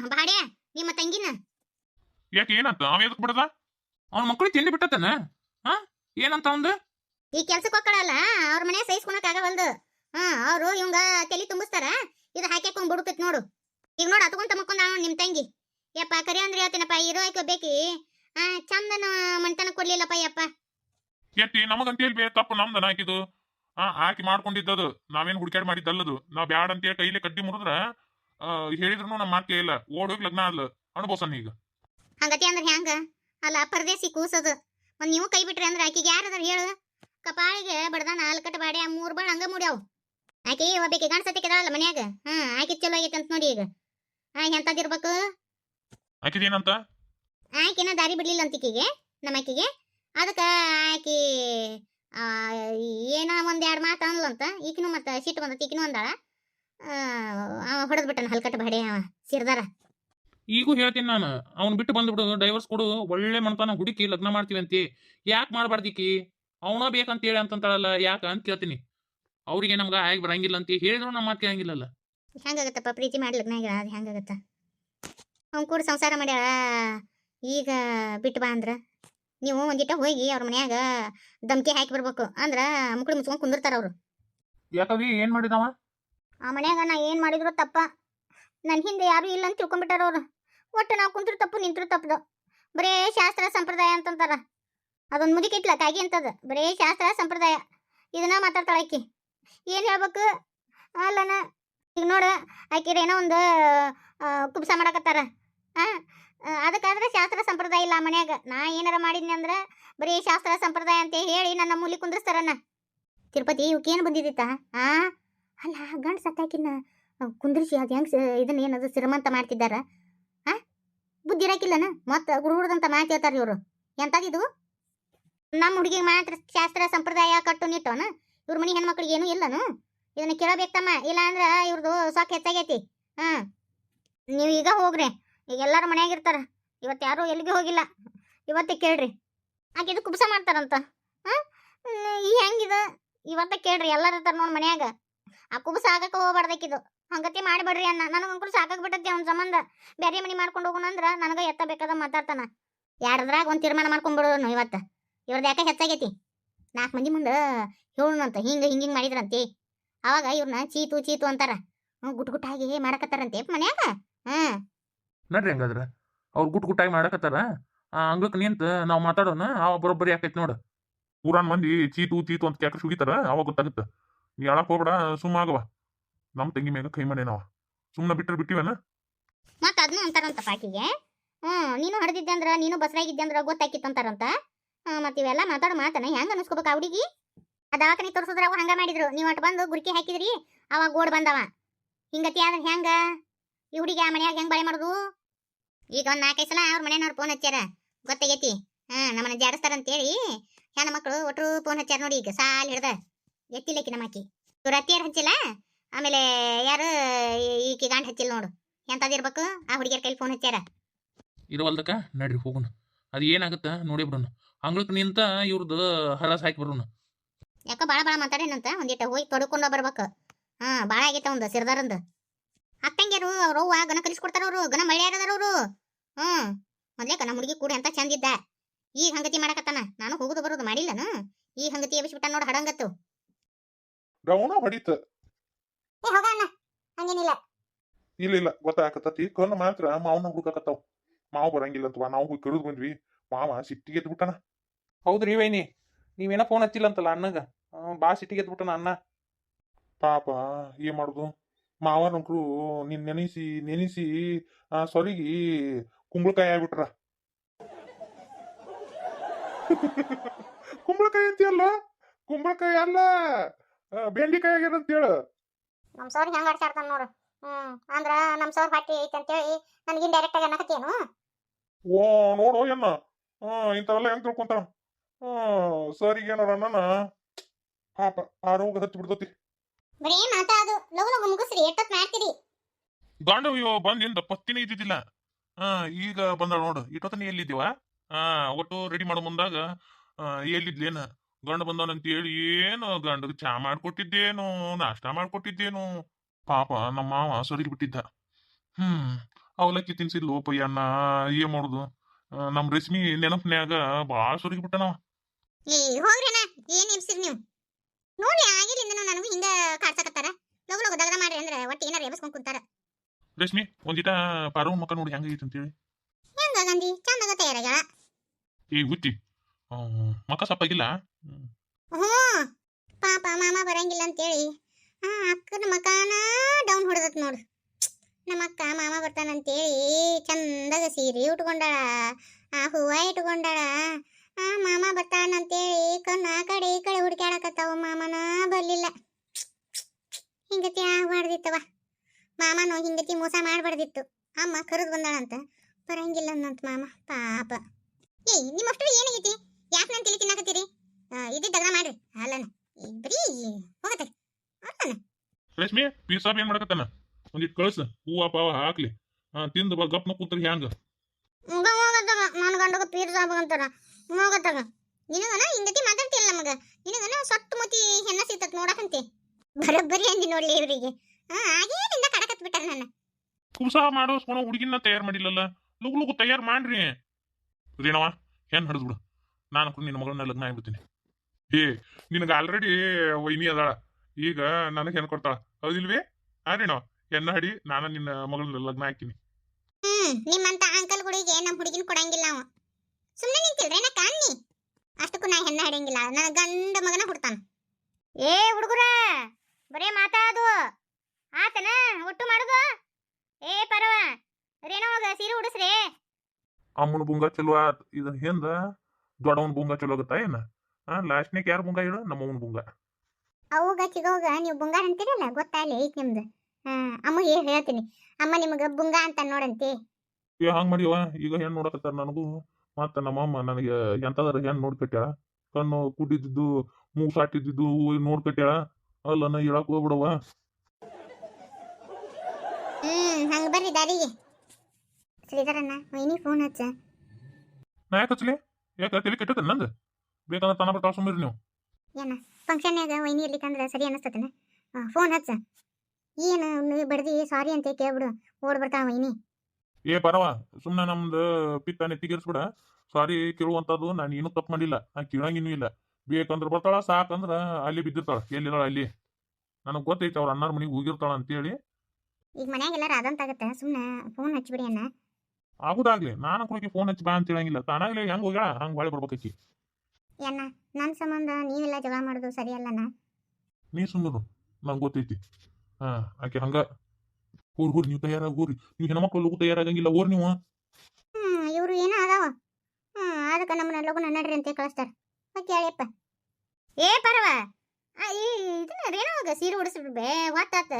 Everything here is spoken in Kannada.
ಬಾಡ್ಯ ನಿಮ್ಮ ತಂಗಿನ. ಯಾಕೆ ಏನಂತ ಅವ ಎದಕ್ ಬಿಡದ? ಅವ್ನ ಮಕ್ಕಳು ತಿಂಡಿ ಬಿಟ್ಟತನ. ಹಾ? ಏನಂತ ಅವಂದು ಈ ಕೆಲ್ಸಕ್ಕೆ ಹೋಗ್ಕಳಲ್ಲ ಅವ್ರ ಮನೆ ಸಹಿಸ್ಕೊಳಕ್ ಆಗವಲ್ದು. ಹಾ ಅವ್ರು ಇವಂಗ ತಲೆ ತುಂಬಿಸ್ತಾರ. ಇದು ಹಾಕ್ಯಾಕೊಂಡ್ ಬುಡುಕತ್ ನೋಡು. ಈಗ ನೋಡು ಅತ್ಕೊಂತ ಮಕ್ಕೊಂದ ನಿಮ್ ತಂಗಿ. ಯಪ್ಪ ಕರಿ ಅಂದ್ರೆ ಹೇಳ್ತೀನಪ್ಪ ಇರೋ ಆಯ್ಕೋ ಬೇಕಿ? ಆ ಚಂದನ ಮಣ್ತನ ಕೊಡ್ಲಿಲ್ಲಪ್ಪ ಯಪ್ಪ. ಎತ್ತಿ ನಮಗಂತ ಹೇಳಿ ಬೇ ತಪ್ಪು ನಮ್ದನ ಹಾಕಿದು ಆ ಆಕಿ ಮಾಡ್ಕೊಂಡಿದ್ದದು. ನಾವೇನ್ ಹುಡುಕ್ಯಾಡ್ ಮಾಡಿದ್ದಲ್ಲದು. ನಾವ್ ಬ್ಯಾಡ ಅಂತೇಳಿ ಕೈಲಿ ಕಡ್ಡಿ ಮುರಿದ್ರ ಹೇಳಿದ್ರು ನಮ್ಮ ಮಾತೇ ಇಲ್ಲ ಓಡೋಗಿ ಲಗ್ನ ಆದ್ಲು. ಅನುಭವಸನ್ ಈಗ. ಹಂಗತಿ ಅಂದ್ರೆ ಹೆಂಗ? ಅಲ್ಲ ಪರದೇಸಿ ಕೂಸದು. ಒಂದ್ ನೀವು ಕೈ ಬಿಟ್ರಿ ಅಂದ್ರೆ ಆಕಿಗೆ ಯಾರದಾರ ಹೇಳು? ಕಪಾಳಿಗೆ ಬಡ್ದ ನಾಲ್ಕಟ ಬಾಡಿ ಆ ಮೂರ್ ಬಾಳ ಹಂಗ ಮುಡ್ಯಾವ್. ಆಕಿ ಒಬ್ಬಾಕಿ ಗಂಡ್ಸತಿ ಕೆದಾಳಲ್ಲ ಮನ್ಯಾಗ? ಹಾ ಆಕಿ ಚಲೋ ಆಗೈತೆ ಅಂತ ನೋಡಿ ಈಗ. ಹಾ ಎಂತದಿರ್ಬೇಕು ಆಕಿದೇನಂತ ಆಕಿನ ದಾರಿ ಬಿಡ್ಲಿಲ್ಲ ಅಂತ ಈಕಿಗೆ ನಮ್ಮ ಆಕಿಗೆ. ಅದಕ್ಕ ಆಕಿ ಆ, ಏನೋ ಒಂದ್ ಎರಡು ಮಾತು ಅನ್ಲಂತ ಈಕಿನೂ ಮತ್ತೆ ಸಿಟ್ಟು ಬಂದ ಈಕಿನೂ ಅಂದಾಳ. ಹೊಡೆದ್ ಬಿಟ್ಟನ ಹಲ್ಕಟ ಬಾಡಿ ಅವ ಸಿರ್ದಾರ. ಈಗೂ ಹೇಳ್ತೀನಿ ನಾನು ಅವ್ನು ಬಿಟ್ಟು ಬಂದ್ಬಿಡು ಡೈವರ್ಸ್ ಕೊಡು ಒಳ್ಳೆ ಮನತಾನ ಹುಡುಕಿ ಲಗ್ನ ಮಾಡ್ತೀವಿ ಅಂತಿ. ಯಾಕೆ ಮಾಡ್ಬಾರ್ದಿಕ್ಕಿ? ಅವನ ಬೇಕಂತ ಹೇಳಿ ಅಂತಂತಾಳಲ್ಲ ಯಾಕ ಅಂತ ಕೇಳ್ತೀನಿ. ಅವ್ರಿಗೆ ನಮ್ಗೆ ಆಗಿ ಬರಂಗಿಲ್ಲ ಅಂತ. ಹೇಳಿದ್ರು ನಮ್ಮ ಮಾತು ಕೇಳಂಗಿಲ್ಲಲ್ಲ. ಹೆಂಗಾಗತ್ತಪ್ಪ ಪ್ರೀತಿ ಮಾಡಿ ಲಗ್ನ ಆಗಿಲ್ಲ ಅದು ಹೆಂಗಾಗತ್ತ? ಅವ್ನು ಕೂಡ ಸಂಸಾರ ಮಾಡ್ಯ ಈಗ ಬಿಟ್ಟು ಬಾ ಅಂದ್ರ. ನೀವು ಒಂದಿಟ್ಟ ಹೋಗಿ ಅವ್ರ ಮನ್ಯಾಗ ದಮ್ಕಿ ಹಾಕಿ ಬರ್ಬೇಕು ಅಂದ್ರ ಮುಕ್ಳು ಮುಚ್ಕೊಂಡ್ ಕುಂದಿರ್ತಾರ ಅವ್ರು. ಯಾಕವಿ ಏನ್ ಮಾಡಿದವ? ಆ ಮನ್ಯಾಗ ನಾ ಏನು ಮಾಡಿದ್ರು ತಪ್ಪ. ನನ್ನ ಹಿಂದೆ ಯಾರು ಇಲ್ಲ ಅಂತ ತಿಳ್ಕೊಂಡ್ಬಿಟ್ಟಾರ ಅವರು. ಒಟ್ಟು ನಾವು ಕುಂತ್ರು ತಪ್ಪು ನಿಂತರು ತಪ್ಪದು. ಬರೇ ಶಾಸ್ತ್ರ ಸಂಪ್ರದಾಯ ಅಂತಂತಾರ. ಅದೊಂದು ಮುದುಕಿಟ್ಲ ಕಾಗಿ ಅಂತದ. ಬರೇ ಶಾಸ್ತ್ರ ಸಂಪ್ರದಾಯ. ಇದನ್ನ ಮಾತಾಡ್ತಾಳೆ ಆಕಿ. ಏನು ಹೇಳ್ಬೇಕು? ಅಲ್ಲನ ಈಗ ನೋಡು ಆಕಿರ ಏನೋ ಒಂದು ಕುಬ್ಸ ಮಾಡಕತ್ತಾರ. ಆ, ಅದಕ್ಕಾದ್ರೆ ಶಾಸ್ತ್ರ ಸಂಪ್ರದಾಯ ಇಲ್ಲ ಆ ಮನ್ಯಾಗ. ನಾ ಏನಾರ ಮಾಡಿದ್ನಿ ಅಂದ್ರೆ ಬರೀ ಶಾಸ್ತ್ರ ಸಂಪ್ರದಾಯ ಅಂತ ಹೇಳಿ ನನ್ನ ಮೂಲಿ ಕುಂದ್ರಸ್ತಾರನ್ನ ತಿರುಪತಿ ಇವಕ್ಕೇನು ಬಂದಿದ್ದಿತ್ತ ಅಲ್ಲ ಗಂಡ ಸತ್ತಾಕಿನ ಕುಂದ್ರಿಸಿ ಅದು ಹೆಂಗ್ ಇದನ್ನ ಏನದು ಸಿರಮಂತ ಮಾಡ್ತಿದ್ದಾರ? ಆ? ಬುದ್ಧಿ ಇರಾಕಿಲ್ಲನ? ಮತ್ತ ಹುಡುಗಡ್ದಂತ ಮಾತು ಹೇಳ್ತಾರೆ ಇವರು. ಎಂತದಿದು ನಮ್ಮ ಹುಡುಗಿಗೆ ಮಾತ್ರ ಶಾಸ್ತ್ರ ಸಂಪ್ರದಾಯ ಕಟ್ಟು ನಿಟ್ಟವನ. ಇವ್ರ ಮನಿ ಹೆಣ್ಮಕ್ಳಿಗೆ ಏನೂ ಇಲ್ಲನು? ಇದನ್ನ ಕೇಳಬೇಕಮ್ಮ ಇಲ್ಲ ಅಂದ್ರ ಇವ್ರದು ಸಾಕ್ ಹೆಚ್ಚಾಗೈತಿ. ಹಾ. ನೀವು ಈಗ ಹೋಗ್ರಿ. ಈಗ ಎಲ್ಲಾರು ಮನ್ಯಾಗ ಇರ್ತಾರ ಇವತ್ತು ಯಾರು ಎಲ್ಲಿಗೆ ಹೋಗಿಲ್ಲ. ಇವತ್ತೇ ಕೇಳ್ರಿ. ಆಕೆ ಇದು ಕುಬ್ಸ ಮಾಡ್ತಾರಂತ. ಹಾ? ಈ ಹೆಂಗಿದ? ಇವತ್ತ ಕೇಳ್ರಿ. ಎಲ್ಲಾರು ಇರ್ತಾರ ನೋಡ್ ಮನ್ಯಾಗ. ಆ ಸಾಕಕ್ಕೆ ಹೋಗ್ಬಾರ್ದಕ್ಕಿದು ಹಂಗತಿ ಮಾಡಿಬಿಡ್ರಿ ಅಣ್ಣ. ನನಗೆ ಅಂಕುಲ್ ಸಾಕಾಗ್ ಬಿಟ್ಟೈತಿ ಅವ್ನ ಸಂಬಂಧ. ಬೇರೆ ಮನೆ ಮಾಡ್ಕೊಂಡು ಹೋಗೋಣ ಅಂದ್ರೆ ನನಗೆ ಎತ್ತ ಬೇಕಾದ ಮಾತಾಡ್ತಾನ. ಯಾರದ್ರಾಗ ಒಂದು ತೀರ್ಮಾನ ಮಾಡ್ಕೊಂಡ್ಬಿಡೋನು ಇವತ್ತ. ಇವ್ರದ್ದು ಯಾಕೆ ಹೆಚ್ಚಾಗೈತಿ? ನಾಲ್ಕು ಮಂದಿ ಮುಂದೆ ಹೇಳೋಣಂತ ಹಿಂಗ ಹಿಂಗೆ ಹಿಂಗೆ ಮಾಡಿದ್ರಂತೆ. ಅವಾಗ ಇವ್ರನ್ನ ಚೀತು ಚೀತು ಅಂತಾರ. ಹ್ಞೂ ಗುಟ್ ಗುಟ್ಟಾಗಿ ಮಾಡಕತ್ತಾರಂತೆ ಮನ್ಯಾಗ. ಹಾಂ. ನಡ್ರಿ ಹಂಗಾದ್ರೆ. ಅವ್ರು ಗುಟ್ ಗುಟ್ಟಾಗಿ ಮಾಡಕತ್ತಾರ. ಆ ನಿಂತು ನಾವು ಮಾತಾಡೋಣ ಅವ ಬರೋಬ್ಬರಿ ಯಾಕೈತಿ ನೋಡು. ಊರಾನ್ ಮಂದಿ ಚೀತು ಚೀತು ಅಂತ ಕ್ಯಾಕ ಸುಗಿತಾರ ಅವಾಗ ಗೊತ್ತಾಗುತ್ತ. ಹೇಳಕ್ ಹೋಗ್ಬೇಡ ಸುಮ್ಮ ಆಗವ ನಮ್ ತಂಗಿ ಮ್ಯಾಗ ಕೈ ಮಾಡೇನವ ನಾವ ಸುಮ್ಮನೆ ಬಿಟ್ಟರೆ ಬಿಟ್ಟಿವನ? ಮತ್ತ ಅದನ್ನ ಅಂತಾರಂತ ಪಾಕಿಗೆ ಹ್ಮ್, ನೀನು ಹಡ್ದಿದ್ದೆ ಅಂದ್ರ, ನೀನು ಬಸರಾಗಿದ್ದೆ ಅಂದ್ರ ಗೊತ್ತಾಕಿತ್ತು ಅಂತಾರಂತ ಮತ್ತೆ ಇವೆಲ್ಲ ಮಾತಾಡೋ ಮಾತನ. ಹೆಂಗ ಅನಿಸ್ಕೋಬೇಕು ಆ ಹುಡುಗಿ? ಆ ತೋರಿಸಿದ್ರೆ ಅವ್ರು ಅವ ಹಂಗ ಮಾಡಿದ್ರು. ನೀವು ಅಟ್ ಬಂದು ಗುರ್ಕಿ ಹಾಕಿದ್ರಿ, ಅವಾಗ ಗೋಡ್ ಬಂದವ. ಹಿಂಗತಿ ಆದ್ರೆ ಹೆಂಗ? ಈ ಹುಡುಗಿ ಆ ಮನ್ಯಾಗ ಹೆಂಗ್ ಬಳೆ ಮಾಡುದು? ಈಗ ಒಂದ್ ನಾಲ್ಕೈದು ಸಲ ಅವ್ರ ಮನೆಯವ್ರು ಫೋನ್ ಹಚ್ಚಾರ ಗೊತ್ತಾಗೈತಿ? ಹಾ, ನಮ್ಮನ್ನ ಜಾಡಿಸ್ತಾರಂತೇಳಿ. ಹೆಣ್ಣು ಮಕ್ಕಳು ಒಟ್ರು ಫೋನ್ ಹಚ್ಚಾರ ನೋಡಿ ಈಗ. ಸಾಲ್ ಹಿಡ್ದ. ಎತ್ತಿಲ್ಲಕಿ ನಮ್ಮಕ್ಕಿ. ಇವ್ರ ಅತ್ತಿಯರ್ ಹಚ್ಚಿಲ್ಲ ಆಮೇಲೆ ಯಾರು ಈ- ಈಕಿ ಗಂಡ ಹಚ್ಚಿಲ್ಲ ನೋಡು. ಎಂತದಿರ್ಬೇಕು ಆ ಹುಡುಗಿಯರ್ ಕೈಲಿ ಫೋನ್ ಹಚ್ಚಾರ ಇರವಲ್ದಕ್ಕ? ನಡ್ರಿ ಹೋಗೋಣ ಅದು ಏನಾಗುತ್ತ? ನೋಡಿ ಬಿಡೋಣ ಅಂಗಳಕ್ಕೆ ನಿಂತ ಇವ್ರದ್ದು ಹರಸ ಹಾಕಿ ಬರೋಣ ಯಾಕೋ ಬಾಳ ಬಾಳ ಮಾತಾಡೇನಂತ ಒಂದಿಟ್ಟು ಹೋಗಿ ತೊಡ್ಕೊಂಡು ಬರ್ಬೇಕು. ಹಾ ಬಾಳ ಆಗೈತೆ ಒಂದು ಸಿರ್ದಾರಂದು. ಅಕ್ಕಂಗ್ಯಾರು ಅವ್ರು ಅವ್ವ ಗನ ಕಲಿಸ್ಕೊಡ್ತಾರ ಅವರು ಗನ ಮಳ್ಯಾರದಾರ ಅವರು. ಹ್ಮ್ ಮೊದಲೇ ನಮ್ಮ ಹುಡುಗಿ ಕೂಡ ಎಂತ ಚಂದಿದ್ದ ಈಗ ಹಂಗತಿ ಮಾಡಕತ್ತಾನ. ನಾನು ಹೋಗುದು ಬರೋದು ಮಾಡಿಲ್ಲನು. ಈ ಹಂಗತಿ ಎಬ್ಬಿಸ್ಬಿಟ್ಟ ನೋಡಿ ಹಡಂಗತ್ತು. ಗೌನ ಹೊಡಿತ. ಏ ಹಂಗೇನಿಲ್ಲ. ಇಲ್ಲ ಇಲ್ಲ ಗೊತ್ತಾಗತ್ತತಿ. ಕಣ್ಣು ಮಾತ್ರ ಮಾವನ ಹುಡುಕಾಕತ್ತಾವ. ಮಾವು ಬರಂಗಿಲ್ಲ ಅಂತವಾ. ನಾವು ಹೋಗಿ ಕರೆದು ಬಂದ್ವಿ. ಮಾವ ಸಿಟ್ಟಿಗೆ ಎದ್ದು ಬಿಟ್ಟನ. ಹೌದ್ರಿ ವೈನಿ. ನೀವೇನ ಫೋನ್ ಹಚ್ಚಿಲ್ಲ ಅಂತಲ್ಲ ಅಣ್ಣಗ ಬಾ ಸಿಟ್ಟಿಗೆ ಎದ್ದು ಬಿಟ್ಟನ ಅಣ್ಣ. ಪಾಪ ಏನ್ ಮಾಡುದು? ಮಾವ ನಮ್ರು ನಿನ್ ನೆನೆಸಿ ನೆನೆಸಿ ಆ ಸೊಲಿಗಿ ಕುಂಬಳಕಾಯಿ ಆಗ್ಬಿಟ್ರ. ಕುಂಬಳಕಾಯಿ ಅಂತೀಯಲ್ಲ? ಕುಂಬಳಕಾಯಿ ಅಲ್ಲ. ಬೆಂಡಿಕಾಯಿ ಆಗ್ಯದ ಹೇಳು ನಮ್ಮ ಸರ್ ಹೆಂಗ್ ಆಡ್ಸಾಡ್ತಾನ ನೋಡು. ಹ್ಮ್ ಅಂದ್ರ ನಮ್ ಸರ್ ಐತೆ ಅಂತ ಹೇಳಿ ನನಗೆ ಡೈರೆಕ್ಟ್ ಆಗಿ ಅನ್ನಕತ್ತೇನು ಓ ನೋಡು ಎನ್ನ. ಹಾ ಇಂಥವೆಲ್ಲ ಹೆಂಗ್ ತಿಳ್ಕೊಂತಾನ ಹಾ ಸರಿಗೆ ಏನಾರ ಅಣ್ಣನ ಪಾಪ ಆ ರೋಗ ಹತ್ತಿ ಬಿಡ್ತತಿ. ಬರೀ ಮಾತಾ ಅದು. ಲಗು ಲಗು ಮುಗಿಸ್ರಿ ಎಷ್ಟೊತ್ ಮಾಡ್ತೀರಿ? ಗಾಂಡು ಅಯ್ಯೋ ಬಂದಿಂದ ಪತ್ತಿನೇ ಇದ್ದಿದ್ದಿಲ್ಲ. ಹಾ ಈಗ ಬಂದ ನೋಡು. ಇಟ್ಟೊತ್ತನ ಎಲ್ಲಿದ್ದೀವ? ಹಾ ಒಟ್ಟು ರೆಡಿ ಮಾಡೋ ಮುಂದಾಗ. ಆ, ಎಲ್ಲಿದ್ಲೇನ? ಗಂಡು ಬಂದವನಂತ ಹೇಳಿ ಏನು ಗಂಡಗೆ ಚಾ ಮಾಡ್ಕೊಟ್ಟಿದ್ದೇನು ನಾಷ್ಟ ಮಾಡ್ಕೊಟ್ಟಿದ್ದೇನು. ಪಾಪ ನಮ್ಮ ಮಾವ ಸೊರಿಗ್ ಬಿಟ್ಟಿದ್ದ. ಹ್ಮ್ ಅವಲಕ್ಕಿ ತಿನ್ಸಿದ್ಲು ಅಣ್ಣ ಏನ್ ಮಾಡುದು? ನಮ್ಮ ನಮ್ ರಶ್ಮಿ ನೆನಪನ್ಯಾಗ ಬಾಳ ಸುರುಗಿ ಬಿಟ್ಟನವ ಏ ಹೋಗ್ರೇನ ಏನ್ ಎಬ್ಸಿರಿ ನೀವು? ನೋಡಿ ಆಗಿಲಿಂದ ನನಗೂ ಹಿಂಗ ಕಾಡ್ಸಕತ್ತಾರ. ಲಗು ಲಗು ದಗದ ಮಾಡ್ರಿ ಅಂದ್ರೆ ಒಟ್ಟು ಏನಾರ ಎಬ್ಸ್ಕೊಂಡ್ ಕುಂತಾರ. ರೇಷ್ಮಿ ಒಂದಿಟ ಪಾರವ್ ಮಕ್ಕ ನೋಡಿ ಹೆಂಗೈತಿ ಅಂತೇಳಿ. ಹೆಂಗ ಗಂದಿ ಚಂದಾಗ ತಯಾರಾಗ್ಯಾಳ. ಏ ಹುಚ್ಚಿ ಮಕ್ಕ ಸಪ್ಪಾಗಿಲ್ಲ? ಹ್ಞೂ. ಪಾಪ ಮಾಮ ಬರಂಗಿಲ್ಲ ಅಂತೇಳಿ. ಆ ಅಕ್ಕನ ಮಕಾನ ಡೌನ್ ಹೊಡೆದತ್ ನೋಡು. ನಮ್ಮ ಅಕ್ಕ ಮಾಮ ಬರ್ತಾನಂತೇಳಿ ಚಂದಾಗ ಸೀರೆ ಉಟ್ಕೊಂಡಾಳ. ಆ ಹೂವ ಇಟ್ಕೊಂಡಾಳ. ಆ ಮಾಮ ಬರ್ತಾನಂತೇಳಿ ಕಣ್ಣು ಆ ಕಡೆ ಈ ಕಡೆ ಹುಡ್ಕ್ಯಾಡಕತ್ತಾವ ಮಾಮನ ಬರಲಿಲ್ಲ ಹಿಂಗತಿ ಆಗ್ಬಾರ್ದಿತ್ತವ ಮಾಮನು ಹಿಂಗತಿ ಮೋಸ ಮಾಡಬಾರ್ದಿತ್ತು. ಅಮ್ಮ ಕರೆದು ಬಂದಾಳಂತ. ಬರಂಗಿಲ್ಲ ಅಂತ ಮಾಮ. ಪಾಪ. ಏಯ್ ನಿಮ್ಮಷ್ಟು ಏನಾಗೈತಿ? ಯಾಕೆ ನಾನು ತಿಳಿ ತಿನ್ನಕತ್ತೀರಿ? ಮಾಡ್ರಿ. ಅಲ್ಲನ. ಬರೀ ಹೋಗತ್ತೆ. ಅಲ್ಲನ. ಏನ್ ಮಾಡಕತ್ತಾನ? ಒಂದಿಟ್ ಕಳ್ಸ. ಹೂವ ಪಾವ ಹಾಕ್ಲಿ. ತಿಂದು ಬಾ ಗಪ್ನ ಕೂತ್ರಿ ಹ್ಯಾಂಗ? ಮುಗ ಹೋಗತ್ತಾಗ ನನ್ನ ಗಂಡಗ ಪೀರ್ ಸಾಬ್ ಅಂತಾರ. ಹೋಗತ್ತಾಗ ನಿನಗನ ಹಿಂಗತಿ ಮಾತಾಡ್ತಿಲ್ಲ ನಮಗ. ನಿನಗನ ಸೊಟ್ಟು ಮತಿ ಹೆಣ್ಣ ಸಿಗ್ತತ್ ನೋಡಕಂತೆ. ಬರೋಬ್ಬರಿ ಅಂದಿ ನೋಡ್ಲಿ ಇವ್ರಿಗೆ. ಹಾ ಆಗೇನಿಂದ ಕಡಕತ್ ಬಿಟ್ಟಾರ ನನ್ನ. ಕುಸ ಮಾಡೋಸ್ಕೊಳ ಹುಡುಗಿನ ತಯಾರು ಮಾಡಿಲ್ಲಲ್ಲ? ಲಗು ಲಗು ತಯಾರು ಮಾಡ್ರಿ. ಅದೇನವ ಹೆಣ್ ಹಿಡಿದ್ಬಿಡು ನಾನು ನಿನ್ನ ಮಗಳನ್ನ ಲಗ್ನ ಆಗ್ಬಿಡ್ತೀನಿ. ಏ ನಿನಗ ಆಲ್ರೆಡಿ ವೈನಿ ಅದಾಳ. ಈಗ ನನಗೆ ಹೆಣ್ ಕೊಡ್ತಾಳ. ಹೌದಿಲ್ವೇ? ಆರೇನೋ? ಹೆಣ್ಣ ಹಡಿ ನಾನು ನಿನ್ನ ಮಗಳ ಲಗ್ನ ಹಾಕಿನಿ. ಹ್ಮ್ ನಿಮ್ಮಂತ ಅಂಕಲ್ಗಳಿಗೆ ನಮ್ಮ ಹುಡುಗಿನ ಕೊಡಂಗಿಲ್ಲ ಅವ. ಸುಮ್ಮನೆ ನಿಂತಿಲ್ರಿ ನಾ ಕಾಣಿ ಅಷ್ಟಕ್ಕೂ ನಾ ಹೆಣ್ಣ ಹಡಿಯಂಗಿಲ್ಲ. ನನ್ನ ಗಂಡ ಮಗನ ಹುಡ್ತಾನ. ಏ ಹುಡುಗರ ಬರೇ ಮಾತಾದು ಆತನ ಒಟ್ಟು ಮಾಡುದು? ಏ ಪರವ ರೇನೋ ಹೋಗ ಸೀರೆ ಉಡಿಸ್ರಿ. ಅಮ್ಮನ ಬುಂಗ ಚಲೋ ಆತ್. ಇದು ಹಿಂದ? ದೊಡ್ಡವನ್ ಬುಂಗ ಚಲೋ ಆಗುತ್ತಾ ಏನ? ಆ ಲಾಸ್ಟ್ನೇಕ್ ಯಾರು ಬುಂಗ ಹೇಳು? ನಮ್ಮವನ್ ಬುಂಗ ಅವಾಗ ಚಿಗೋಗ ನೀವು ಬುಂಗಾರ ಅಂತೀರಲ್ಲ? ಗೊತ್ತಾಗಲಿ ಐತ್ ನಿಮ್ದು? ಅಮ್ಮ ಏ ಹೇಳ್ತೀನಿ. ಅಮ್ಮ ನಿಮಗ ಬುಂಗ ಅಂತ ನೋಡಂತಿ. ಏ ಹಂಗ್ ಮಾಡಿವ ಈಗ ಹೆಣ್ಣು ನೋಡಕತ್ತಾರ ನನಗೂ. ಮತ್ತ ನಮ್ಮಮ್ಮ ನನಗೆ ಎಂತದಾರ ಹೆಣ್ಣು ನೋಡ್ ಕಟ್ಯಾಳ ಕಣ್ಣು ಕುಡಿದಿದ್ದು ಮೂಗು ಸಾಟಿದ್ದು ನೋಡ್ ಅಲ್ಲ ನಾ ಹೇಳಕ್ ಹೋಗ್ಬಿಡವ ಹ್ಮ್ ಹಂಗ ಬರ್ರಿ ದಾರಿಗೆ ಶ್ರೀಧರಣ್ಣ ಮೈನಿ ಫೋನ್ ಹಚ್ಚ. ನಾ ಯಾಕೆ ಹಚ್ಚಲಿ? ಯಾಕೆ ತಲೆ ಕೆಟ್ಟದ ನಂದು? ಬೇಕಂದ್ರೆ ತನ ಬರ್ತಾವ ಸುಮ್ಮಿರಿ ನೀವು. ಏನ ಫಂಕ್ಷನ್ಯಾಗ ವೈನಿ ಇರ್ಲಿಕ್ಕಂದ್ರೆ ಸರಿ ಅನಸ್ತತನ? ಫೋನ್ ಹಚ್ಚ. ಏನು ಬಡ್ದಿ ಸಾರಿ ಅಂತ ಕೇಳ್ಬಿಡು. ಓಡ್ ಬರ್ತಾವ ವೈನಿ. ಏ ಪರವ ಸುಮ್ಮನೆ ನಮ್ದು ಪಿತ್ತ ನೆತ್ತಿಗೇರ್ಸ್ಬಿಡ ಸಾರಿ ಕೇಳುವಂತದ್ದು ನಾನು ಏನು ತಪ್ಪು ಮಾಡಿಲ್ಲ. ನಾನು ಕೇಳಂಗಿನೂ ಇಲ್ಲ. ಬೇಕಂದ್ರೆ ಬರ್ತಾಳ ಸಾಕಂದ್ರ ಅಲ್ಲಿ ಬಿದ್ದಿರ್ತಾಳ. ಎಲ್ಲಿದಾಳ ಅಲ್ಲಿ? ನನಗೆ ಗೊತ್ತೈತೆ ಅವ್ರ ಅಣ್ಣರ ಮನೆಗೆ ಹೋಗಿರ್ತಾಳ ಅಂತೇಳಿ. ಈಗ ಮನ್ಯಾಗೆಲ್ಲ ಅದಂತಾಗತ್ತೆ ಸುಮ್ಮನೆ ಫೋನ್ ಹಚ್ಬಿಡಿ ಅಣ್ಣ. ಆಗುದಾಗ್ಲಿ. ನಾನು ಕೂಡ ಫೋನ್ ಹಚ್ಚಿ ಬಾ ಅಂತ ಹೇಳಂಗಿಲ್ಲ ತಾನಾಗ್ಲಿ ಹೆಂಗ್ ಹೋಗ್ಯಾಳ ಹಂಗ್ ಬಾಳಿ ಬರ್ಬೇಕಿ ಏನ ನನ್ನ ಸಂಬಂಧ ನೀವೆಲ್ಲ ಜಗಳ ಮಾಡೋದು ಸರಿಯಲ್ಲನ ನೀ ಸುಮ್ಮನು ನಂಗೆ ಗೊತ್ತೈತಿ. ಹಾ ಆಕೆ ಹಂಗ. ಹೋರ್ ಹೋರ್ ನೀವು ತಯಾರಾಗಿ ಹೋರಿ. ನೀವು ಹೆಣ್ಮಕ್ಳು ಲಗು ತಯಾರಾಗಂಗಿಲ್ಲ ಓರ್ ನೀವು. ಹ್ಮ್ ಇವರು ಏನೋ ಅದಾವ. ಹ್ಮ್ ಅದಕ್ಕೆ ನಮ್ಮನ್ನ ಲಗುನ ನಡ್ರಿ ಅಂತ ಕಳಿಸ್ತಾರ. ಕೇಳಿಯಪ್ಪ ಏ ಪರವ ಇದನ್ನ ರೇಣುವಾಗ ಸೀರೆ ಉಡಿಸ್ಬಿಡ್ಬೇ ಗೊತ್ತಾತ